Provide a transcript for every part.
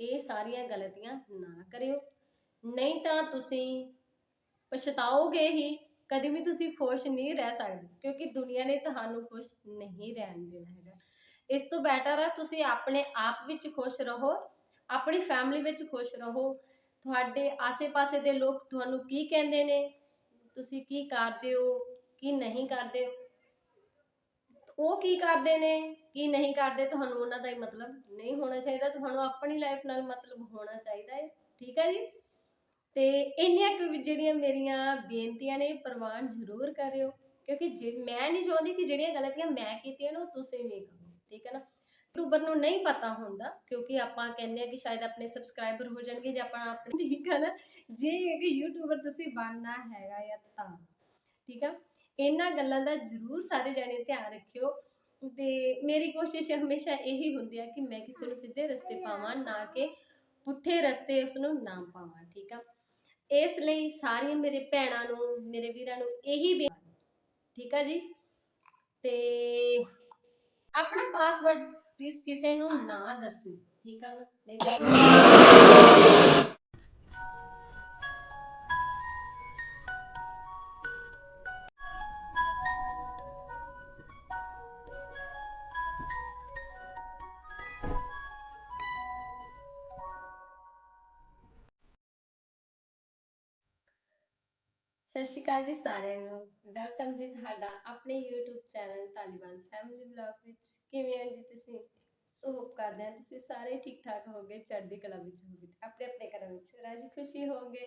ਇਹ ਸਾਰੀਆਂ ਗਲਤੀਆਂ ਨਾ ਕਰਿਓ। ਨਹੀਂ ਤਾਂ ਤੁਸੀਂ ਪਛਤਾਓਗੇ ਹੀ, ਕਦੇ ਵੀ ਤੁਸੀਂ ਖੁਸ਼ ਨਹੀਂ ਰਹਿ ਸਕਦੇ, ਕਿਉਂਕਿ ਦੁਨੀਆ ਨੇ ਤੁਹਾਨੂੰ ਖੁਸ਼ ਨਹੀਂ ਰਹਿਣ ਦੇਣਾ ਹੈਗਾ। ਇਸ ਤੋਂ ਬੈਟਰ ਹੈ ਤੁਸੀਂ ਆਪਣੇ ਆਪ ਵਿੱਚ ਖੁਸ਼ ਰਹੋ, ਆਪਣੀ ਫੈਮਿਲੀ ਵਿੱਚ ਖੁਸ਼ ਰਹੋ। ਤੁਹਾਡੇ ਆਸੇ-ਪਾਸੇ ਦੇ ਲੋਕ ਤੁਹਾਨੂੰ ਕੀ ਕਹਿੰਦੇ ਨੇ? ਤੁਸੀਂ ਕੀ ਕਰਦੇ ਹੋ, ਕੀ ਨਹੀਂ ਕਰਦੇ? ਹੋ ਉਹ ਕੀ ਕਰਦੇ ਨੇ, ਕੀ ਨਹੀਂ ਕਰਦੇ, ਤੁਹਾਨੂੰ ਉਹਨਾਂ ਦਾ ਹੀ ਮਤਲਬ ਨਹੀਂ ਹੋਣਾ ਚਾਹੀਦਾ, ਤੁਹਾਨੂੰ ਆਪਣੀ ਲਾਈਫ ਨਾਲ ਮਤਲਬ ਹੋਣਾ ਚਾਹੀਦਾ ਹੈ, ਠੀਕ ਹੈ ਜੀ? ਤੇ ਇੰਨੀਆਂ ਕੁ ਜਿਹੜੀਆਂ ਮੇਰੀਆਂ ਬੇਨਤੀਆਂ ਨੇ, ਪ੍ਰਵਾਨ ਜ਼ਰੂਰ ਕਰਿਓ, ਕਿਉਂਕਿ ਜੇ ਮੈਂ ਨਹੀਂ ਚਾਹੁੰਦੀ ਕਿ ਜਿਹੜੀਆਂ ਗਲਤੀਆਂ ਮੈਂ ਕੀਤੀਆਂ ਨੇ, ਉਹ ਤੁਸੀਂ ਵੀ ਕਰੋ, ਠੀਕ ਹੈ ਨਾ? ਯੂਟਿਊਬਰ ਨੂੰ ਨਹੀਂ ਪਤਾ ਹੁੰਦਾ, ਕਿਉਂਕਿ ਆਪਾਂ ਕਹਿੰਦੇ ਆ ਕਿ ਸ਼ਾਇਦ ਆਪਣੇ ਸਬਸਕ੍ਰਾਈਬਰ ਹੋ ਜਾਣਗੇ ਜੇ ਆਪਾਂ ਆਪਣੇ, ਠੀਕ ਹੈ ਨਾ? ਜੇ ਕਿ ਯੂਟਿਊਬਰ ਤੁਸੀਂ ਬਣਨਾ ਹੈਗਾ ਜਾਂ ਤਾਂ, ਠੀਕ ਆ ਇਹਨਾਂ ਗੱਲਾਂ ਦਾ ਜ਼ਰੂਰ ਸਾਰੇ ਜਣੇ ਧਿਆਨ ਰੱਖਿਓ। ਤੇ ਮੇਰੀ ਕੋਸ਼ਿਸ਼ ਹਮੇਸ਼ਾ ਇਹੀ ਹੁੰਦੀ ਹੈ ਕਿ ਮੈਂ ਕਿਸੇ ਨੂੰ ਸਿੱਧੇ ਰਸਤੇ ਪਾਵਾਂ, ਨਾ ਕਿ ਪੁੱਠੇ ਰਸਤੇ ਉਸ ਨੂੰ ਨਾ ਪਾਵਾਂ, ਠੀਕ ਆ? ਇਸ ਲਈ ਸਾਰੀਆਂ ਮੇਰੇ ਭੈਣਾਂ ਨੂੰ, ਮੇਰੇ ਵੀਰਾਂ ਨੂੰ ਇਹੀ ਬੇਨਤੀ, ਠੀਕ ਆ ਜੀ? ਤੇ ਆਪਣਾ ਪਾਸਵਰਡ ਪਲੀਜ਼ ਕਿਸੇ ਨੂੰ ਨਾ ਦੱਸੋ, ਠੀਕ ਆ? ਨਹੀਂ ਸਤਿ ਸ਼੍ਰੀ ਅਕਾਲ ਜੀ ਸਾਰਿਆਂ ਨੂੰ। ਵੈਲਕਮ ਜੀ ਤੁਹਾਡਾ ਆਪਣੇ YouTube channel Taliban family vlog ਵਿੱਚ। ਕਿਵੇਂ ਹੋ ਜੀ ਤੁਸੀਂ? ਸੋ ਹੋਪ ਕਰਦੇ ਹਾਂ ਤੁਸੀਂ ਸਾਰੇ ਠੀਕ ਠਾਕ ਹੋਗੇ ਚੜ੍ਹਦੀ ਕਲਾ ਵਿੱਚ ਹੋਗੇ ਆਪਣੇ ਆਪਣੇ ਘਰਾਂ ਵਿੱਚ ਰਾਜੀ ਖੁਸ਼ੀ ਹੋਗੇ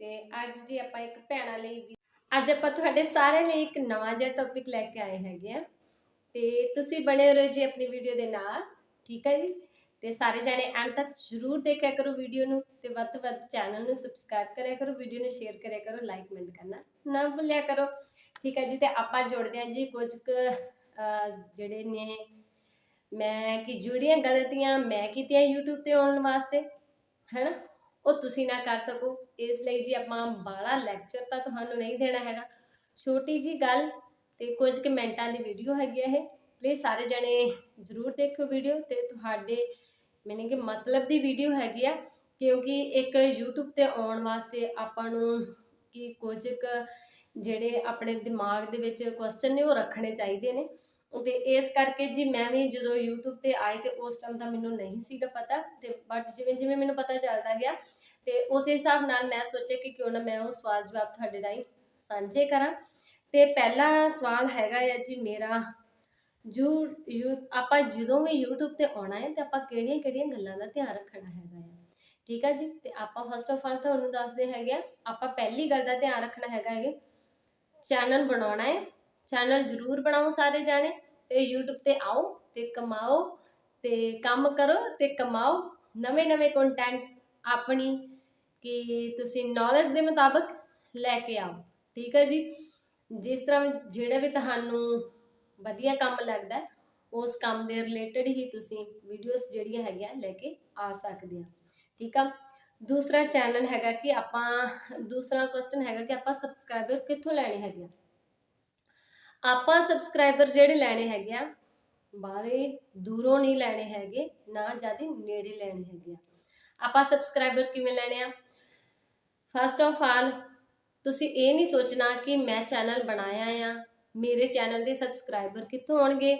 ਤੇ ਅੱਜ ਜੀ ਆਪਾਂ ਇੱਕ ਭੈਣਾਂ ਲਈ ਵੀ ਅੱਜ ਆਪਾਂ ਤੁਹਾਡੇ ਸਾਰਿਆਂ ਲਈ ਇੱਕ ਨਵਾਂ ਜਿਹਾ ਟੌਪਿਕ ਲੈ ਕੇ ਆਏ ਹੈਗੇ ਆ। ਤੇ ਤੁਸੀਂ ਬਣੇ ਰਹੋ ਜੀ ਆਪਣੀ ਵੀਡੀਓ ਦੇ ਨਾਲ, ਠੀਕ ਹੈ ਜੀ? ਤੇ ਸਾਰੇ ਜਣੇ ਐਂਡ ਤੱਕ ਜ਼ਰੂਰ ਦੇਖਿਆ ਕਰੋ ਵੀਡੀਓ ਨੂੰ ਤੇ ਵੱਧ ਤੋਂ ਵੱਧ ਚੈਨਲ ਨੂੰ ਸਬਸਕ੍ਰਾਈਬ ਕਰਿਆ ਕਰੋ, ਵੀਡੀਓ ਨੂੰ ਸ਼ੇਅਰ ਕਰਿਆ ਕਰੋ, ਲਾਈਕ ਕਮੈਂਟ ਕਰਨਾ ਨਾ ਭੁੱਲਿਆ ਕਰੋ। ਠੀਕ ਹੈ ਜੀ, ਤੇ ਆਪਾਂ ਜੋੜਦੇ ਹਾਂ ਜੀ ਕੁਝ ਕੁ ਜਿਹੜੇ ਨੇ ਮੈਂ ਕਿ ਜਿਹੜੀਆਂ ਗਲਤੀਆਂ, ਮੈਂ ਕੀਤੀਆਂ YouTube ਤੇ ਆਉਣ ਵਾਸਤੇ, ਹੈਨਾ? ਉਹ ਤੁਸੀਂ ਨਾ ਕਰ ਸਕੋ। ਇਸ ਲਈ ਜੀ ਆਪਾਂ ਬਾਲਾ ਲੈਕਚਰ ਤਾਂ ਤੁਹਾਨੂੰ ਨਹੀਂ ਦੇਣਾ ਹੈਗਾ। ਛੋਟੀ ਜੀ ਗੱਲ ਤੇ ਕੁਝ ਕੁ ਮਿੰਟਾਂ ਦੀ ਵੀਡੀਓ ਹੈਗੀ ਆ ਇਹ। ਪਲੀਜ਼ ਸਾਰੇ ਜਣੇ ਜ਼ਰੂਰ ਦੇਖੋ ਵੀਡੀਓ ਤੇ ਤੁਹਾਡੇ ਮੈਨੇ ਕਿ ਮਤਲਬ ਦੀ ਵੀਡੀਓ ਹੈਗੀ ਆ, ਕਿਉਂਕਿ ਇੱਕ YouTube ਤੇ ਆਉਣ ਵਾਸਤੇ ਆਪਾਂ ਨੂੰ ਕਿ ਕੁਝ ਕੁ ਜਿਹੜੇ ਆਪਣੇ ਦਿਮਾਗ ਦੇ ਵਿੱਚ ਕੁਐਸਚਨ ਨੇ ਉਹ ਰੱਖਣੇ ਚਾਹੀਦੇ ਨੇ। ਤੇ ਇਸ ਕਰਕੇ ਜੀ ਮੈਂ ਵੀ ਜਦੋਂ YouTube ਤੇ ਆਏ ਤੇ ਉਸ ਟਾਈਮ ਤਾਂ ਮੈਨੂੰ ਨਹੀਂ ਸੀਗਾ ਪਤਾ, ਤੇ ਬਟ ਜਿਵੇਂ ਜਿਵੇਂ ਮੈਨੂੰ ਪਤਾ ਚੱਲਦਾ ਗਿਆ, ਤੇ ਉਸੇ ਹਿਸਾਬ ਨਾਲ ਮੈਂ ਸੋਚਿਆ ਕਿ ਕਿਉਂ ਨਾ ਮੈਂ ਉਹ ਸਵਾਲ ਜਵਾਬ ਤੁਹਾਡੇ ਰਾਹੀਂ ਸਾਂਝੇ ਕਰਾਂ। ਤੇ ਪਹਿਲਾ ਸਵਾਲ ਹੈਗਾ ਆ ਜੀ ਮੇਰਾ ਜੋ ਯੂ ਆਪਾਂ ਜਦੋਂ ਵੀ YouTube ਤੇ ਆਉਣਾ ਹੈ ਤੇ ਆਪਾਂ ਕਿਹੜੀਆਂ ਕਿਹੜੀਆਂ ਗੱਲਾਂ ਦਾ ਧਿਆਨ ਰੱਖਣਾ ਹੈਗਾ ਆ। ਠੀਕ ਆ ਜੀ? ਤੇ ਆਪਾਂ ਫਸਟ ਆਫ ਆਲ ਤੁਹਾਨੂੰ ਦੱਸਦੇ ਹੈਗੇ ਆ, ਆਪਾਂ ਪਹਿਲੀ ਗੱਲ ਦਾ ਧਿਆਨ ਰੱਖਣਾ ਹੈਗਾ ਹੈ ਚੈਨਲ ਬਣਾਉਣਾ ਹੈ। ਚੈਨਲ ਜ਼ਰੂਰ ਬਣਾਓ ਸਾਰੇ ਜਾਣੇ, ਤੇ YouTube ਤੇ ਆਓ ਤੇ ਕਮਾਓ, ਤੇ ਕੰਮ ਕਰੋ ਤੇ ਕਮਾਓ। ਨਵੇਂ ਨਵੇਂ ਕੰਟੈਂਟ ਆਪਣੀ ਕਿ ਤੁਸੀਂ ਨੌਲੇਜ ਦੇ ਮੁਤਾਬਕ ਲੈ ਕੇ ਆਓ। ਠੀਕ ਹੈ ਜੀ? ਜਿਸ ਤਰ੍ਹਾਂ ਜਿਹੜਾ ਵੀ ਤੁਹਾਨੂੰ ਵਧੀਆ ਕੰਮ ਲੱਗਦਾ ਹੈ, ਉਸ ਕੰਮ ਦੇ ਰਿਲੇਟਡ ਹੀ ਤੁਸੀਂ ਵੀਡੀਓਜ਼ ਜਿਹੜੀਆਂ ਹੈਗੀਆਂ ਲੈ ਕੇ ਆ ਸਕਦੇ ਆ ਠੀਕ ਆ? ਦੂਸਰਾ ਚੈਨਲ ਹੈਗਾ ਕਿ ਆਪਾਂ ਦੂਸਰਾ ਕੁਐਸਚਨ ਹੈਗਾ ਕਿ ਆਪਾਂ ਸਬਸਕ੍ਰਾਈਬਰ ਕਿੱਥੋਂ ਲੈਣੇ ਹੈਗੇ ਆ? ਆਪਾਂ ਸਬਸਕ੍ਰਾਈਬਰ ਜਿਹੜੇ ਲੈਣੇ ਹੈਗੇ ਆ ਬਾਹਲੇ ਦੂਰੋਂ ਨਹੀਂ ਲੈਣੇ ਹੈਗੇ ਨਾ ਜ਼ਿਆਦਾ ਨੇੜੇ ਲੈਣੇ ਹੈਗੇ ਆ। ਆਪਾਂ ਸਬਸਕ੍ਰਾਈਬਰ ਕਿਵੇਂ ਲੈਣੇ ਆ? ਫਸਟ ਆਫ ਆਲ ਤੁਸੀਂ ਇਹ ਨਹੀਂ ਸੋਚਣਾ ਕਿ ਮੈਂ ਚੈਨਲ ਬਣਾਇਆ ਆ ਮੇਰੇ ਚੈਨਲ ਦੇ ਸਬਸਕ੍ਰਾਈਬਰ ਕਿੱਥੋਂ ਆਉਣਗੇ?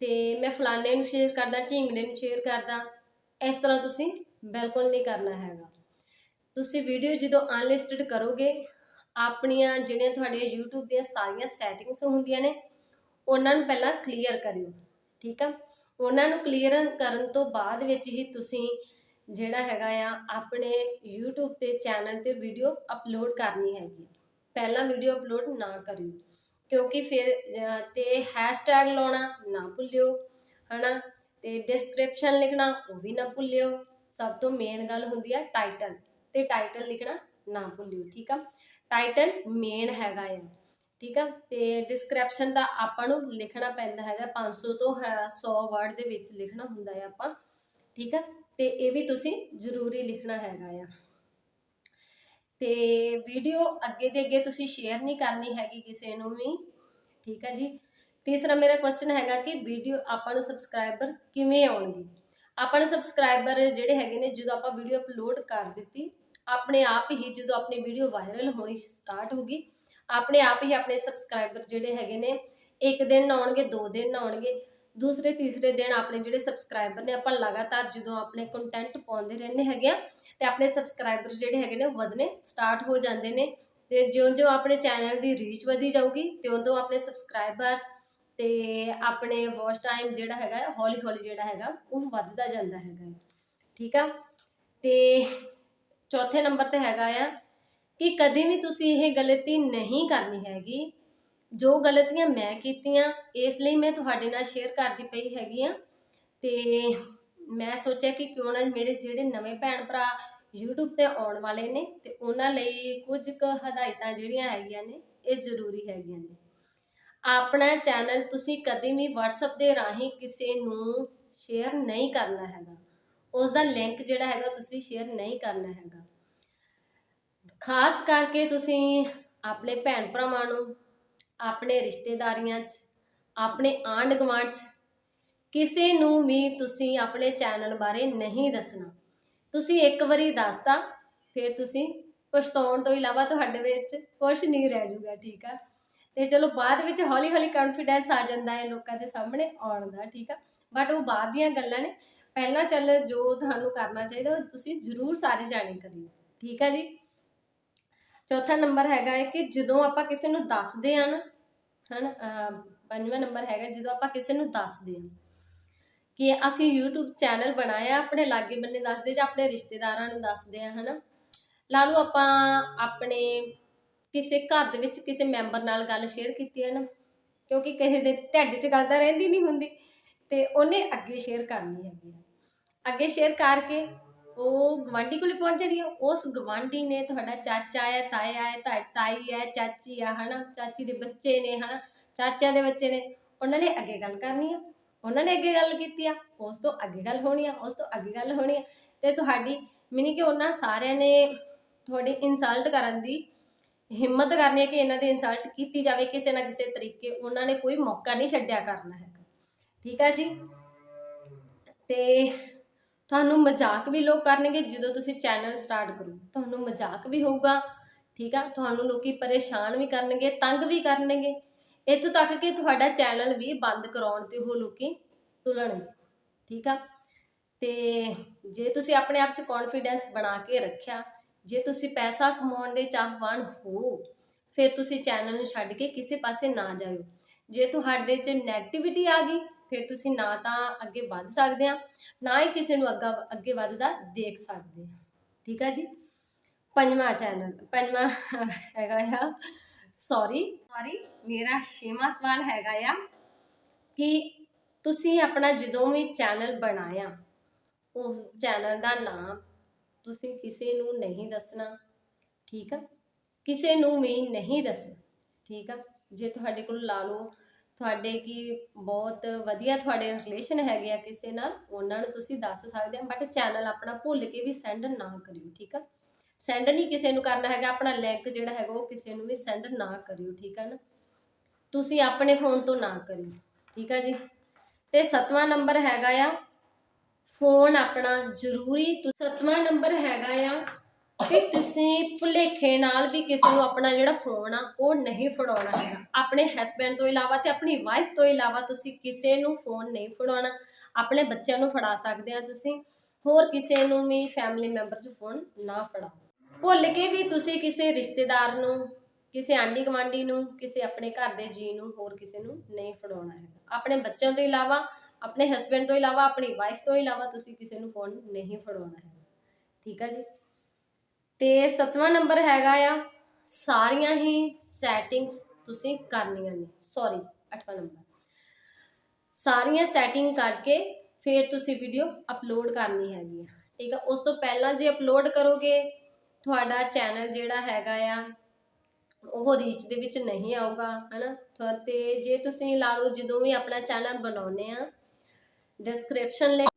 ਤੇ ਮੈਂ ਫਲਾਣੇ ਨੂੰ ਸ਼ੇਅਰ ਕਰਦਾ ਢੀਂਗੜੇ ਨੂੰ ਸ਼ੇਅਰ ਕਰਦਾ, ਇਸ ਤਰ੍ਹਾਂ ਤੁਸੀਂ ਬਿਲਕੁਲ ਨਹੀਂ ਕਰਨਾ ਹੈਗਾ। ਤੁਸੀਂ ਵੀਡੀਓ ਜਦੋਂ ਅਨਲਿਸਟਡ ਕਰੋਗੇ, ਆਪਣੀਆਂ ਜਿਹੜੀਆਂ ਤੁਹਾਡੀਆਂ YouTube ਦੀਆਂ ਸਾਰੀਆਂ ਸੈਟਿੰਗਸ ਹੁੰਦੀਆਂ ਨੇ, ਉਹਨਾਂ ਨੂੰ ਪਹਿਲਾਂ ਕਲੀਅਰ ਕਰਿਓ, ਠੀਕ ਆ? ਉਹਨਾਂ ਨੂੰ ਕਲੀਅਰ ਕਰਨ ਤੋਂ ਬਾਅਦ ਵਿੱਚ ਹੀ ਤੁਸੀਂ ਜਿਹੜਾ ਹੈਗਾ ਆ, ਆਪਣੇ YouTube ਤੇ ਚੈਨਲ ਤੇ ਵੀਡੀਓ ਅਪਲੋਡ ਕਰਨੀ ਹੈਗੀ ਪਹਿਲਾਂ ਵੀਡੀਓ ਅਪਲੋਡ ਨਾ ਕਰਿਓ। ਕਿਉਂਕਿ ਫਿਰ ਜ- ਤੇ ਹੈਸ਼ਟੈਗ ਲਾਉਣਾ ਨਾ ਭੁੱਲਿਓ, ਹਨਾ? ਤੇ ਡਿਸਕ੍ਰਿਪਸ਼ਨ ਲਿਖਣਾ ਉਹ ਵੀ ਨਾ ਭੁੱਲਿਓ। ਸਭ ਤੋਂ ਮੇਨ ਗੱਲ ਹੁੰਦੀ ਹੈ ਟਾਈਟਲ ਤੇ ਟਾਈਟਲ ਲਿਖਣਾ ਨਾ ਭੁੱਲਿਓ, ਠੀਕ ਆ? ਟਾਈਟਲ ਮੇਨ ਹੈਗਾ ਆ, ਠੀਕ ਆ? ਤੇ ਡਿਸਕ੍ਰਿਪਸ਼ਨ ਦਾ ਆਪਾਂ ਨੂੰ ਲਿਖਣਾ ਪੈਂਦਾ ਹੈਗਾ 500 ਤੋਂ 100 ਵਰਡ ਦੇ ਵਿੱਚ ਲਿਖਣਾ ਹੁੰਦਾ ਹੈ ਆਪਾਂ, ਠੀਕ ਆ? ਤੇ ਇਹ ਵੀ ਤੁਸੀਂ ਜ਼ਰੂਰੀ ਲਿਖਣਾ ਹੈਗਾ ਆ। ਤੇ ਵੀਡੀਓ ਅੱਗੇ ਦੇ ਅੱਗੇ ਤੁਸੀਂ ਸ਼ੇਅਰ ਨਹੀਂ ਕਰਨੀ ਹੈਗੀ ਕਿਸੇ ਨੂੰ ਵੀ, ਠੀਕ ਹੈ ਜੀ? ਤੀਸਰਾ ਮੇਰਾ ਕੁਐਸਚਨ ਹੈਗਾ ਕਿ ਵੀਡੀਓ ਆਪਾਂ ਨੂੰ ਸਬਸਕ੍ਰਾਈਬਰ ਕਿਵੇਂ ਆਉਣਗੇ? ਆਪਾਂ ਨੂੰ ਸਬਸਕ੍ਰਾਈਬਰ ਜਿਹੜੇ ਹੈਗੇ ਨੇ, ਜਦੋਂ ਆਪਾਂ ਵੀਡੀਓ ਅਪਲੋਡ ਕਰ ਦਿੱਤੀ, ਆਪਣੇ ਆਪ ਹੀ ਜਦੋਂ ਆਪਣੀ ਵੀਡੀਓ ਵਾਇਰਲ ਹੋਣੀ ਸਟਾਰਟ ਹੋ ਗਈ, ਆਪਣੇ ਆਪ ਹੀ ਆਪਣੇ ਸਬਸਕ੍ਰਾਈਬਰ ਜਿਹੜੇ ਹੈਗੇ ਨੇ, ਇੱਕ ਦਿਨ ਆਉਣਗੇ, ਦੋ ਦਿਨ ਆਉਣਗੇ, ਦੂਸਰੇ, ਤੀਸਰੇ ਦਿਨ ਆਪਣੇ ਜਿਹੜੇ ਸਬਸਕ੍ਰਾਈਬਰ ਨੇ, ਆਪਾਂ ਲਗਾਤਾਰ ਜਦੋਂ ਆਪਣੇ ਕੰਟੈਂਟ ਪਾਉਂਦੇ ਰਹਿੰਦੇ ਹੈਗੇ ਆ ਤੇ ਆਪਣੇ ਸਬਸਕ੍ਰਾਈਬਰ ਜਿਹੜੇ ਹੈਗੇ ਨੇ ਉਹ ਵਧਨੇ ਸਟਾਰਟ ਹੋ ਜਾਂਦੇ ਨੇ ਤੇ ਜਿਉਂ-ਜਿਉਂ ਆਪਣੇ ਚੈਨਲ ਦੀ ਰੀਚ ਵਧੀ ਜਾਊਗੀ, ਤਿਉਂ-ਤਿਉਂ ਆਪਣੇ ਸਬਸਕ੍ਰਾਈਬਰ ਤੇ ਆਪਣੇ ਵਾਚ ਟਾਈਮ ਜਿਹੜਾ ਹੈਗਾ, ਹੌਲੀ-ਹੌਲੀ ਜਿਹੜਾ ਹੈਗਾ, ਉਹ ਵੱਧਦਾ ਜਾਂਦਾ ਹੈਗਾ ਠੀਕ ਆ? ਤੇ ਚੌਥੇ ਨੰਬਰ ਤੇ ਹੈਗਾ ਆ ਕਿ ਕਦੇ ਵੀ ਤੁਸੀਂ ਇਹ ਗਲਤੀ ਨਹੀਂ ਕਰਨੀ ਹੈਗੀ। ਜੋ ਗਲਤੀਆਂ ਮੈਂ ਕੀਤੀਆਂ, ਇਸ ਲਈ ਮੈਂ ਤੁਹਾਡੇ ਨਾਲ ਸ਼ੇਅਰ ਕਰਦੀ ਪਈ ਹੈਗੀ ਆ ਤੇ ਮੈਂ ਸੋਚਿਆ ਕਿ ਕਿਉਂ ਨਾ ਮੇਰੇ ਜਿਹੜੇ ਨਵੇਂ ਭੈਣ ਭਰਾ YouTube ਤੇ ਆਉਣ ਵਾਲੇ ਨੇ ਤੇ ਉਹਨਾਂ ਲਈ ਕੁਝ ਕੁ ਹਦਾਇਤਾਂ ਜਿਹੜੀਆਂ ਹੈਗੀਆਂ ਨੇ, ਇਹ ਜ਼ਰੂਰੀ ਹੈਗੀਆਂ ਨੇ। ਆਪਣਾ ਚੈਨਲ ਤੁਸੀਂ ਕਦੇ ਵੀ WhatsApp ਦੇ ਰਾਹੀਂ ਕਿਸੇ ਨੂੰ ਸ਼ੇਅਰ ਨਹੀਂ ਕਰਨਾ ਹੈਗਾ। ਉਸ ਦਾ ਲਿੰਕ ਜਿਹੜਾ ਹੈਗਾ ਤੁਸੀਂ ਸ਼ੇਅਰ ਨਹੀਂ ਕਰਨਾ ਹੈਗਾ। ਖਾਸ ਕਰਕੇ ਤੁਸੀਂ ਆਪਣੇ ਭੈਣ ਭਰਾਵਾਂ ਨੂੰ, ਆਪਣੇ ਰਿਸ਼ਤੇਦਾਰੀਆਂ 'ਚ, ਆਪਣੇ ਆਂਢ ਗੁਆਂਢ 'ਚ ਕਿਸੇ ਨੂੰ ਵੀ ਤੁਸੀਂ ਆਪਣੇ ਚੈਨਲ ਬਾਰੇ ਨਹੀਂ ਦੱਸਣਾ। ਤੁਸੀਂ ਇੱਕ ਵਾਰੀ ਦੱਸਤਾ ਫਿਰ ਤੁਸੀਂ ਪਛਤਾਉਣ ਤੋਂ ਇਲਾਵਾ ਤੁਹਾਡੇ ਵਿੱਚ ਕੁਝ ਨਹੀਂ ਰਹਿ ਜਾਊਗਾ ਠੀਕ ਆ? ਤੇ ਚਲੋ ਬਾਅਦ ਵਿੱਚ ਹੌਲੀ ਹੌਲੀ ਕੌਨਫੀਡੈਂਸ ਆ ਜਾਂਦਾ ਹੈ ਲੋਕਾਂ ਦੇ ਸਾਹਮਣੇ ਆਉਣ ਦਾ, ਠੀਕ ਆ? ਬਟ ਉਹ ਬਾਅਦ ਦੀਆਂ ਗੱਲਾਂ ਨੇ। ਪਹਿਲਾਂ ਚੱਲ ਜੋ ਤੁਹਾਨੂੰ ਕਰਨਾ ਚਾਹੀਦਾ, ਉਹ ਤੁਸੀਂ ਜ਼ਰੂਰ ਸਾਰੇ ਜਾਣੇ ਕਰਿਓ ਠੀਕ ਆ ਜੀ? ਚੌਥਾ ਨੰਬਰ ਹੈਗਾ ਹੈ ਕਿ ਜਦੋਂ ਆਪਾਂ ਕਿਸੇ ਨੂੰ ਦੱਸਦੇ ਆ ਨਾ, ਹਨ ਪੰਜਵਾਂ ਨੰਬਰ ਹੈਗਾ, ਜਦੋਂ ਆਪਾਂ ਕਿਸੇ ਨੂੰ ਦੱਸਦੇ ਆ। ਕਿ ਅਸੀਂ YouTube ਚੈਨਲ ਬਣਾਇਆ ਆਪਣੇ ਲਾਗੇ ਬੰਨੇ ਦੱਸਦੇ ਜਾਂ ਆਪਣੇ ਰਿਸ਼ਤੇਦਾਰਾਂ ਨੂੰ ਦੱਸਦੇ ਆ ਹਨਾ? ਲਾ ਲਓ ਆਪਾਂ ਆਪਣੇ ਕਿਸੇ ਘਰ ਦੇ ਵਿੱਚ ਕਿਸੇ ਮੈਂਬਰ ਨਾਲ ਗੱਲ ਸ਼ੇਅਰ ਕੀਤੀ ਹੈ ਨਾ, ਕਿਉਂਕਿ ਕਿਸੇ ਦੇ ਢਿੱਡ 'ਚ ਗੱਲ ਤਾਂ ਰਹਿੰਦੀ ਨਹੀਂ ਹੁੰਦੀ, ਤੇ ਉਹਨੇ ਅੱਗੇ ਸ਼ੇਅਰ ਕਰਨੀ ਹੈਗੀ ਆ। ਅੱਗੇ ਸ਼ੇਅਰ ਕਰਕੇ ਉਹ ਗਵਾਂਢੀ ਕੋਲੇ ਪਹੁੰਚ ਜਾਣੀ ਆ। ਉਸ ਗਵਾਂਢੀ ਨੇ ਤੁਹਾਡਾ ਚਾਚਾ ਹੈ ਤਾਇਆ ਹੈ ਤਾ- ਤਾਈ ਹੈ ਚਾਚੀ ਆ, ਹਨਾ? ਚਾਚੀ ਦੇ ਬੱਚੇ ਨੇ, ਹਨਾ? ਚਾਚਿਆਂ ਦੇ ਬੱਚੇ ਨੇ, ਉਹਨਾਂ ਨੇ ਅੱਗੇ ਗੱਲ ਕਰਨੀ ਆ। ਉਹਨਾਂ ਨੇ ਅੱਗੇ ਗੱਲ ਕੀਤੀ ਆ, ਉਸ ਤੋਂ ਅੱਗੇ ਗੱਲ ਹੋਣੀ ਆ, ਉਸ ਤੋਂ ਅੱਗੇ ਗੱਲ ਹੋਣੀ ਆ। ਤੇ ਤੁਹਾਡੀ ਮੀਨਿੰਗ ਕਿ ਉਹਨਾਂ ਸਾਰਿਆਂ ਨੇ ਤੁਹਾਡੀ ਇਨਸਲਟ ਕਰਨ ਦੀ ਹਿੰਮਤ ਕਰਨੀ ਹੈ ਕਿ ਇਹਨਾਂ ਦੀ ਇਨਸਲਟ ਕੀਤੀ ਜਾਵੇ ਕਿਸੇ ਨਾ ਕਿਸੇ ਤਰੀਕੇ, ਉਹਨਾਂ ਨੇ ਕੋਈ ਮੌਕਾ ਨਹੀਂ ਛੱਡਿਆ ਕਰਨਾ ਹੈਗਾ। ਠੀਕ ਹੈ ਜੀ? ਤੇ ਤੁਹਾਨੂੰ ਮਜ਼ਾਕ ਵੀ ਲੋਕ ਕਰਨਗੇ ਜਦੋਂ ਤੁਸੀਂ ਚੈਨਲ ਸਟਾਰਟ ਕਰੋ ਤੁਹਾਨੂੰ ਮਜ਼ਾਕ ਵੀ ਹੋਊਗਾ, ਠੀਕ ਆ? ਤੁਹਾਨੂੰ ਲੋਕੀ ਪਰੇਸ਼ਾਨ ਵੀ ਕਰਨਗੇ, ਤੰਗ ਵੀ ਕਰਨਗੇ। ਇੱਥੋਂ ਤੱਕ ਕਿ ਤੁਹਾਡਾ ਚੈਨਲ ਵੀ ਬੰਦ ਕਰਾਉਣ ਤੇ ਉਹ ਲੋਕੀ ਤੁਲਣਗੇ ਠੀਕ ਆ? ਤੇ ਜੇ ਤੁਸੀਂ ਆਪਣੇ ਆਪ 'ਚ ਕੌਨਫੀਡੈਂਸ ਬਣਾ ਕੇ ਰੱਖਿਆ, ਜੇ ਤੁਸੀਂ ਪੈਸਾ ਕਮਾਉਣ ਦੇ ਚਾਹਵਾਨ ਹੋ, ਫਿਰ ਤੁਸੀਂ ਚੈਨਲ ਨੂੰ ਛੱਡ ਕੇ ਕਿਸੇ ਪਾਸੇ ਨਾ ਜਾਇਓ। ਜੇ ਤੁਹਾਡੇ 'ਚ ਨੈਗੇਟਿਵਿਟੀ ਆ ਗਈ, ਫਿਰ ਤੁਸੀਂ ਨਾ ਤਾਂ ਅੱਗੇ ਵੱਧ ਸਕਦੇ ਆ, ਨਾ ਹੀ ਕਿਸੇ ਨੂੰ ਅੱਗਾ, ਅੱਗੇ ਵੱਧਦਾ ਦੇਖ ਸਕਦੇ ਆ। ਠੀਕ ਆ ਜੀ? ਪੰਜਵਾਂ ਚੈਨਲ, ਪੰਜਵਾਂ ਹੈਗਾ ਆ ਸੌਰੀ ਸੌਰੀ ਮੇਰਾ ਛੇਵਾਂ ਸਵਾਲ ਹੈਗਾ ਆ ਕਿ ਤੁਸੀਂ ਆਪਣਾ ਜਦੋਂ ਵੀ ਚੈਨਲ ਬਣਾਇਆ, ਉਸ ਚੈਨਲ ਦਾ ਨਾਮ ਤੁਸੀਂ ਕਿਸੇ ਨੂੰ ਨਹੀਂ ਦੱਸਣਾ, ਠੀਕ ਆ? ਕਿਸੇ ਨੂੰ ਵੀ ਨਹੀਂ ਦੱਸਣਾ, ਠੀਕ ਆ? ਜੇ ਤੁਹਾਡੇ ਕੋਲ ਲਾ ਲਓ, ਤੁਹਾਡੇ ਕੀ ਬਹੁਤ ਵਧੀਆ ਤੁਹਾਡੇ ਰਿਲੇਸ਼ਨ ਹੈਗੇ ਆ ਕਿਸੇ ਨਾਲ, ਉਹਨਾਂ ਨੂੰ ਤੁਸੀਂ ਦੱਸ ਸਕਦੇ ਆ ਬਟ ਚੈਨਲ ਆਪਣਾ ਭੁੱਲ ਕੇ ਵੀ ਸੈਂਡ ਨਾ ਕਰਿਓ, ਠੀਕ ਆ? ਸੈਂਡ ਨਹੀਂ ਕਿਸੇ ਨੂੰ ਕਰਨਾ ਹੈਗਾ, ਆਪਣਾ ਲਿੰਕ ਜਿਹੜਾ ਹੈਗਾ ਉਹ ਕਿਸੇ ਨੂੰ ਵੀ ਸੈਂਡ ਨਾ ਕਰਿਓ, ਠੀਕ ਹੈ ਨਾ? ਤੁਸੀਂ ਆਪਣੇ ਫੋਨ ਤੋਂ ਨਾ ਕਰਿਓ, ਠੀਕ ਆ ਜੀ? ਤੇ ਸਤਵਾਂ ਨੰਬਰ ਹੈਗਾ ਆ ਫੋਨ ਆਪਣਾ ਜ਼ਰੂਰੀ ਤੁ- ਨੰਬਰ ਹੈਗਾ ਆ ਕਿ ਤੁਸੀਂ ਭੁਲੇਖੇ ਨਾਲ ਵੀ ਕਿਸੇ ਨੂੰ ਆਪਣਾ ਜਿਹੜਾ ਫੋਨ ਆ, ਉਹ ਨਹੀਂ ਫੜਾਉਣਾ ਹੈਗਾ। ਆਪਣੇ ਹਸਬੰਡ ਤੋਂ ਇਲਾਵਾ ਤੇ ਆਪਣੀ ਵਾਈਫ ਤੋਂ ਇਲਾਵਾ ਤੁਸੀਂ ਕਿਸੇ ਨੂੰ ਫੋਨ ਨਹੀਂ ਫੜਾਉਣਾ। ਆਪਣੇ ਬੱਚਿਆਂ ਨੂੰ ਫੜਾ ਸਕਦੇ ਆ ਤੁਸੀਂ। ਹੋਰ ਕਿਸੇ ਨੂੰ ਵੀ ਫੈਮਿਲੀ ਮੈਂਬਰ 'ਚ ਫੋਨ ਨਾ ਫੜਾਓ। ਭੁੱਲ ਕੇ ਵੀ ਤੁਸੀਂ ਕਿਸੇ ਰਿਸ਼ਤੇਦਾਰ ਨੂੰ, ਕਿਸੇ ਆਂਢੀ ਗੁਆਂਢੀ ਨੂੰ, ਕਿਸੇ ਆਪਣੇ ਘਰ ਦੇ ਜੀ ਨੂੰ ਹੋਰ ਕਿਸੇ ਨੂੰ ਨਹੀਂ ਫੜਾਉਣਾ ਹੈਗਾ। ਆਪਣੇ ਬੱਚਿਆਂ ਤੋਂ ਇਲਾਵਾ, ਆਪਣੇ ਹਸਬੰਡ ਤੋਂ ਇਲਾਵਾ, ਆਪਣੀ ਵਾਈਫ ਤੋਂ ਇਲਾਵਾ ਤੁਸੀਂ ਕਿਸੇ ਨੂੰ ਫੋਨ ਨਹੀਂ ਫੜਾਉਣਾ ਹੈਗਾ। ਠੀਕ ਆ ਜੀ? ਤੇ ਸਤਵਾਂ ਨੰਬਰ ਹੈਗਾ ਆ, ਸਾਰੀਆਂ ਹੀ ਸੈਟਿੰਗਸ ਤੁਸੀਂ ਕਰਨੀਆਂ ਨੇ। ਸੌਰੀ ਅੱਠਵਾਂ ਨੰਬਰ। ਸਾਰੀਆਂ ਸੈਟਿੰਗ ਕਰਕੇ ਫਿਰ ਤੁਸੀਂ ਵੀਡੀਓ ਅਪਲੋਡ ਕਰਨੀ ਹੈਗੀ ਆ। ਠੀਕ ਆ? ਉਸ ਤੋਂ ਪਹਿਲਾਂ ਜੇ ਅਪਲੋਡ ਕਰੋਗੇ ਤੁਹਾਡਾ ਚੈਨਲ ਜਿਹੜਾ ਹੈਗਾ ਆ, ਉਹ ਰੀਚ ਦੇ ਵਿੱਚ ਨਹੀਂ ਆਊਗਾ, ਹਨਾ? ਤੁਹਾ- ਤੇ ਜੇ ਤੁਸੀਂ ਲਾ ਲਓ ਜਦੋਂ ਵੀ ਆਪਣਾ ਚੈਨਲ ਬਣਾਉਨੇ ਆ ਡਿਸਕ੍ਰਿਪਸ਼ਨ ਲਿਖ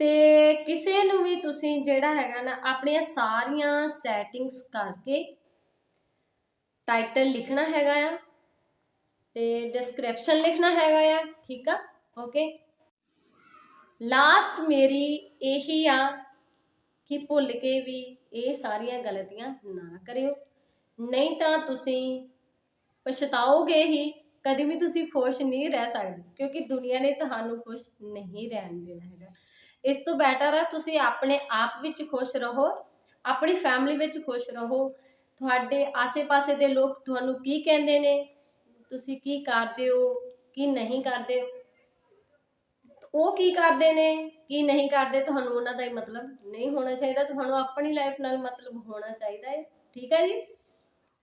ਤੇ ਕਿਸੇ ਨੂੰ ਵੀ ਤੁਸੀਂ ਜਿਹੜਾ ਹੈਗਾ ਨਾ, ਆਪਣੀਆਂ ਸਾਰੀਆਂ ਸੈਟਿੰਗਸ ਕਰਕੇ ਟਾਈਟਲ ਲਿਖਣਾ ਹੈਗਾ ਆ, ਤੇ ਡਿਸਕ੍ਰਿਪਸ਼ਨ ਲਿਖਣਾ ਹੈਗਾ ਆ, ਠੀਕ ਆ? ਓਕੇ ਲਾਸਟ ਮੇਰੀ ਇਹੀ ਆ ਕਿ ਭੁੱਲ ਕੇ ਵੀ ਇਹ ਸਾਰੀਆਂ ਗਲਤੀਆਂ ਨਾ ਕਰਿਓ। ਨਹੀਂ ਤਾਂ ਤੁਸੀਂ ਪਛਤਾਓਗੇ ਹੀ, ਕਦੇ ਵੀ ਤੁਸੀਂ ਖੁਸ਼ ਨਹੀਂ ਰਹਿ ਸਕਦੇ, ਕਿਉਂਕਿ ਦੁਨੀਆ ਨੇ ਤੁਹਾਨੂੰ ਖੁਸ਼ ਨਹੀਂ ਰਹਿਣ ਦੇਣਾ ਹੈਗਾ। ਇਸ ਤੋਂ ਬੈਟਰ ਆ, ਤੁਸੀਂ ਆਪਣੇ ਆਪ ਵਿੱਚ ਖੁਸ਼ ਰਹੋ, ਆਪਣੀ ਫੈਮਿਲੀ ਵਿੱਚ ਖੁਸ਼ ਰਹੋ। ਤੁਹਾਡੇ ਆਸੇ-ਪਾਸੇ ਦੇ ਲੋਕ ਤੁਹਾਨੂੰ ਕੀ ਕਹਿੰਦੇ ਨੇ? ਤੁਸੀਂ ਕੀ ਕਰਦੇ ਹੋ, ਕੀ ਨਹੀਂ ਕਰਦੇ? ਹੋ ਉਹ ਕੀ ਕਰਦੇ ਨੇ? ਕੀ ਨਹੀਂ ਕਰਦੇ ਤੁਹਾਨੂੰ ਉਹਨਾਂ ਦਾ ਹੀ ਮਤਲਬ ਨਹੀਂ ਹੋਣਾ ਚਾਹੀਦਾ, ਤੁਹਾਨੂੰ ਆਪਣੀ ਲਾਈਫ ਨਾਲ ਮਤਲਬ ਹੋਣਾ ਚਾਹੀਦਾ ਹੈ। ਠੀਕ ਹੈ ਜੀ?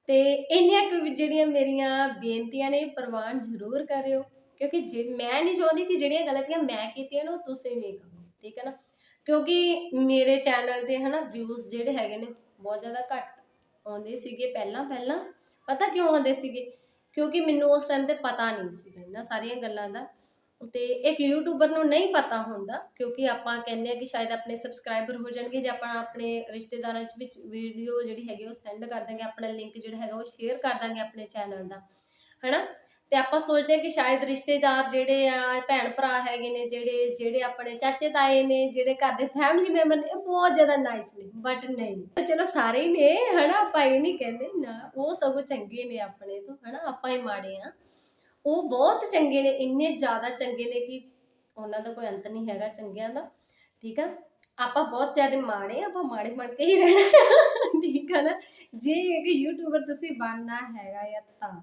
ਤੇ ਇੰਨੀਆਂ ਕੁ ਜਿਹੜੀਆਂ ਮੇਰੀਆਂ ਬੇਨਤੀਆਂ ਨੇ, ਪ੍ਰਵਾਨ ਜ਼ਰੂਰ ਕਰਿਓ। ਕਿਉਂਕਿ ਜੇ ਮੈਂ ਨਹੀਂ ਚਾਹੁੰਦੀ ਕਿ ਜਿਹੜੀਆਂ ਗਲਤੀਆਂ ਮੈਂ ਕੀਤੀਆਂ ਨੇ, ਉਹ ਤੁਸੀਂ ਨਹੀਂ ਕਰੋ। ਠੀਕ ਹੈ ਨਾ? ਕਿਉਂਕਿ ਮੇਰੇ ਚੈਨਲ ਤੇ ਹਨਾ ਵਿਊਜ਼ ਜਿਹੜੇ ਹੈਗੇ ਨੇ, ਬਹੁਤ ਜ਼ਿਆਦਾ ਘੱਟ ਆਉਂਦੇ ਸੀਗੇ ਪਹਿਲਾਂ ਪਹਿਲਾਂ। ਪਤਾ ਕਿਉਂ ਆਉਂਦੇ ਸੀਗੇ? ਕਿਉਂਕਿ ਮੈਨੂੰ ਉਸ ਟਾਈਮ ਤੇ ਪਤਾ ਨਹੀਂ ਸੀ ਇਹਨਾਂ ਸਾਰੀਆਂ ਗੱਲਾਂ ਦਾ। ਤੇ ਇੱਕ ਯੂਟਿਊਬਰ ਨੂੰ ਨਹੀਂ ਪਤਾ ਹੁੰਦਾ, ਕਿਉਂਕਿ ਆਪਾਂ ਕਹਿੰਦੇ ਆ ਕਿ ਸ਼ਾਇਦ ਆਪਣੇ ਸਬਸਕ੍ਰਾਈਬਰ ਹੋ ਜਾਣਗੇ ਜੇ ਆਪਾਂ ਆਪਣੇ ਰਿਸ਼ਤੇਦਾਰਾਂ ਚ ਵਿੱਚ ਵੀਡੀਓ ਜਿਹੜੀ ਹੈਗੀ ਉਹ ਸੈਂਡ ਕਰ ਦਾਂਗੇ ਆਪਣਾ ਲਿੰਕ ਜਿਹੜਾ ਹੈਗਾ ਉਹ ਸ਼ੇਅਰ ਕਰ ਦਾਂਗੇ ਆਪਣੇ ਚੈਨਲ ਦਾ, ਹਨਾ? ਤੇ ਆਪਾਂ ਸੋਚਦੇ ਆ ਕਿ ਸ਼ਾਇਦ ਰਿਸ਼ਤੇਦਾਰ ਜਿਹੜੇ ਆ, ਭੈਣ ਭਰਾ ਹੈਗੇ ਨੇ, ਜਿਹੜੇ ਜਿਹੜੇ ਆਪਣੇ ਚਾਚੇ ਤਾਏ ਨੇ, ਜਿਹੜੇ ਘਰ ਦੇ ਫੈਮਿਲੀ ਮੈਂਬਰ ਨੇ, ਇਹ ਬਹੁਤ ਜ਼ਿਆਦਾ ਨਾਈਸ ਨੇ ਬਟ ਨਹੀਂ। ਚਲੋ ਸਾਰੇ ਹੀ ਨੇ, ਹਨਾ? ਆਪਾਂ ਇਹ ਨਹੀਂ ਕਹਿੰਦੇ, ਨਾ, ਉਹ ਸਗੋਂ ਚੰਗੇ ਨੇ ਆਪਣੇ ਤੋਂ, ਹਨਾ? ਆਪਾਂ ਹੀ ਮਾੜੇ ਆ ਉਹ ਬਹੁਤ ਚੰਗੇ ਨੇ ਇੰਨੇ ਜ਼ਿਆਦਾ ਚੰਗੇ ਨੇ ਕਿ ਉਹਨਾਂ ਦਾ ਕੋਈ ਅੰਤ ਨਹੀਂ ਹੈਗਾ ਚੰਗਿਆਂ ਦਾ। ਠੀਕ ਆ? ਆਪਾਂ ਬਹੁਤ ਜ਼ਿਆਦਾ ਮਾੜੇ ਆਪਾਂ ਮਾੜੇ ਬਣ ਕੇ ਹੀ ਰਹਿਣਾ। ਠੀਕ ਆ ਨਾ? ਜੇ ਇੱਕ ਯੂਟਿਊਬਰ ਤੁਸੀਂ ਬਣਨਾ ਹੈਗਾ ਜਾਂ ਤਾਂ।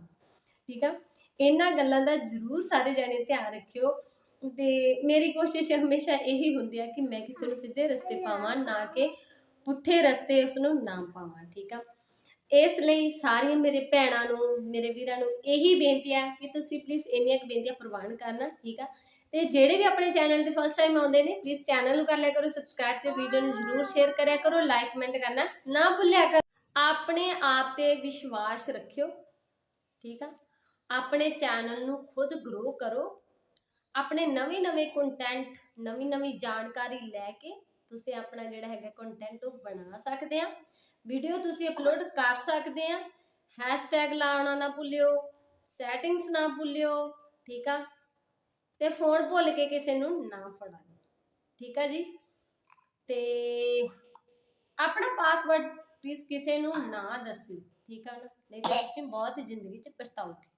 ਠੀਕ ਆ? ਇਹਨਾਂ ਗੱਲਾਂ ਦਾ ਜ਼ਰੂਰ ਸਾਰੇ ਜਣੇ ਧਿਆਨ ਰੱਖਿਓ। ਤੇ ਮੇਰੀ ਕੋਸ਼ਿਸ਼ ਹਮੇਸ਼ਾ ਇਹੀ ਹੁੰਦੀ ਆ ਕਿ ਮੈਂ ਕਿਸੇ ਨੂੰ ਸਿੱਧੇ ਰਸਤੇ ਪਾਵਾਂ ਨਾ ਕਿ ਪੁੱਠੇ ਰਸਤੇ ਉਸ ਨੂੰ ਨਾ ਪਾਵਾਂ। ਠੀਕ ਆ? ਇਸ ਲਈ ਸਾਰੀਆਂ ਮੇਰੇ ਭੈਣਾਂ ਨੂੰ, ਮੇਰੇ ਵੀਰਾਂ ਨੂੰ ਇਹੀ ਬੇਨਤੀ ਹੈ ਕਿ ਤੁਸੀਂ ਪਲੀਜ਼ ਇੰਨੀਆਂ ਕੁ ਬੇਨਤੀਆਂ ਪ੍ਰਵਾਨ ਕਰਨਾ, ਠੀਕ ਆ? ਤੇ ਜਿਹੜੇ ਵੀ ਆਪਣੇ ਚੈਨਲ ਤੇ ਫਸਟ ਟਾਈਮ ਆਉਂਦੇ ਨੇ ਪਲੀਜ਼ ਚੈਨਲ ਨੂੰ ਕਰ ਲਿਆ ਕਰੋ ਸਬਸਕ੍ਰਾਈਬ ਤੇ ਵੀਡੀਓ ਨੂੰ ਜਰੂਰ ਸ਼ੇਅਰ ਕਰਿਆ ਕਰੋ ਲਾਈਕ ਕਮੈਂਟ ਕਰਨਾ ਨਾ ਭੁੱਲਿਆ ਕਰੋ। ਆਪਣੇ ਆਪ ਤੇ ਵਿਸ਼ਵਾਸ ਰੱਖਿਓ, ਠੀਕ ਆ? ਆਪਣੇ ਚੈਨਲ ਨੂੰ ਖੁਦ ਗਰੋ ਕਰੋ, ਆਪਣੇ ਨਵੇਂ ਨਵੇਂ ਕੰਟੈਂਟ ਨਵੀਂ ਨਵੀਂ ਜਾਣਕਾਰੀ ਲੈ ਕੇ ਤੁਸੀਂ ਆਪਣਾ ਜਿਹੜਾ ਹੈਗਾ ਕੰਟੈਂਟ ਉਹ ਬਣਾ ਸਕਦੇ ਆ। ਵੀਡੀਓ ਤੁਸੀਂ ਅਪਲੋਡ ਕਰ ਸਕਦੇ ਆ। ਹੈਸ਼ਟੈਗ ਲਾਉਣਾ ਨਾ ਭੁੱਲਿਓ ਸੈਟਿੰਗਸ ਨਾ ਭੁੱਲਿਓ ਠੀਕ ਆ? ਤੇ ਫੋਨ ਭੁੱਲ ਕੇ ਕਿਸੇ ਨੂੰ ਨਾ ਫੜਾਇਓ ਠੀਕ ਆ ਜੀ? ਤੇ ਆਪਣਾ ਪਾਸਵਰਡ ਪਲੀਜ਼ ਕਿਸੇ ਨੂੰ ਨਾ ਦੱਸਿਓ ਠੀਕ ਆ ਨਾ? ਨਹੀਂ ਤਾਂ ਤੁਸੀਂ ਬਹੁਤ ਜ਼ਿੰਦਗੀ 'ਚ ਪਛਤਾਓਗੇ।